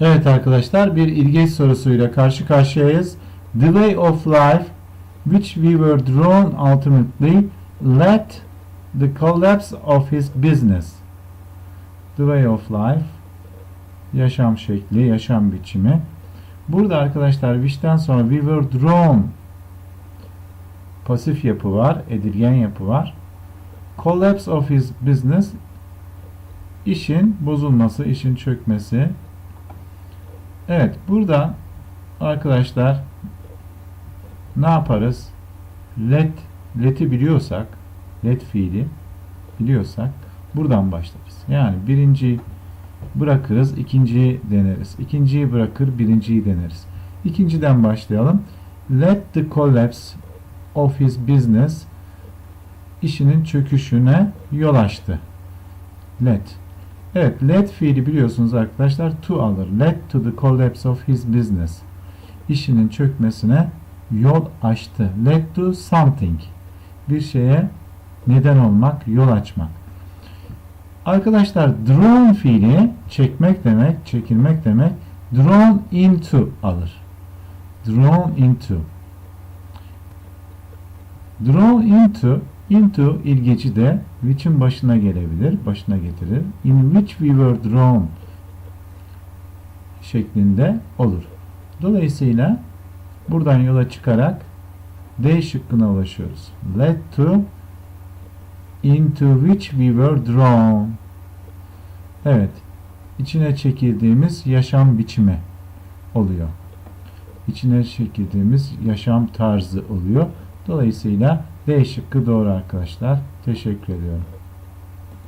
Evet arkadaşlar bir ilginç sorusuyla karşı karşıyayız. The way of life which we were drawn ultimately led the collapse of his business. The way of life yaşam şekli, yaşam biçimi. Burada arkadaşlar which'ten sonra we were drawn pasif yapı var, edilgen yapı var. Collapse of his business işin bozulması, işin çökmesi. Evet, burada arkadaşlar ne yaparız? Let, let'i biliyorsak, let fiili biliyorsak buradan başlarız. Yani birinciyi bırakırız, ikinciyi deneriz. İkinciyi bırakır, birinciyi deneriz. İkinciden başlayalım. Let the collapse of his business işinin çöküşüne yol açtı. Let. Evet, let fiili biliyorsunuz arkadaşlar to alır. Let to the collapse of his business. İşinin çökmesine yol açtı. Let to something. Bir şeye neden olmak, yol açmak. Arkadaşlar drawn fiili çekmek demek, çekilmek demek. Drawn into alır. Drawn into. Drawn into into ilgeci de which'in başına gelebilir, başına getirir. In which we were drawn şeklinde olur. Dolayısıyla buradan yola çıkarak D şıkkına ulaşıyoruz. Led to into which we were drawn. Evet. içine çekildiğimiz yaşam biçimi oluyor. İçine çekildiğimiz yaşam tarzı oluyor. Dolayısıyla D şıkkı doğru arkadaşlar. Teşekkür ediyorum.